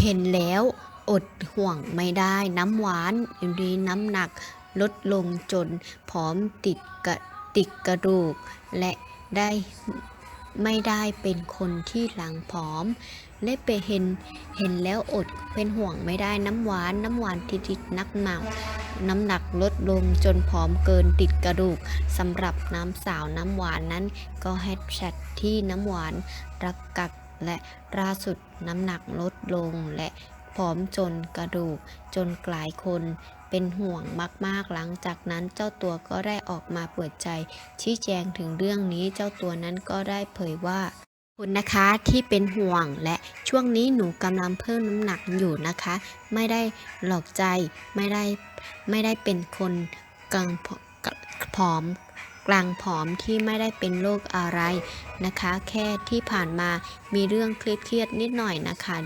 เห็นแล้วอดห่วงไม่ได้น้ำหวานอยู่ดีน้ำหนักลดลงจนผอมติดกระติดกระดูก และได้ไม่ได้เป็นคนที่หลังผอม และไปเห็นเห็นแล้วอดเป็นห่วงไม่ได้น้ำหวานน้ำหวานที่ติดนักหนักน้ำหนักลดลงจนผอมเกินติดกระดูกสำหรับน้ำสาวน้ำหวานนั้น ก็แฮชแท็กที่น้ำหวานรักกัก และล่าสุดน้ำหนักลดลงและผอมจนกระดูกจนกลายคนเป็นห่วงมาก ๆ หลังจากนั้นเจ้าตัวก็ได้ออกมาเปิดใจ ชี้แจงถึงเรื่องนี้เจ้าตัวนั้นก็ได้เผยว่าคุณนะคะที่เป็นห่วงและช่วงนี้หนูกำลังเพิ่มน้ำหนักอยู่นะคะ ไม่ได้หลอกใจไม่ได้ไม่ได้เป็นคนกลางผอม กลางผอมที่ไม่ได้เป็นโรคอะไรนะคะ แค่ที่ผ่านมามีเรื่องเครียดๆนิดหน่อยนะคะ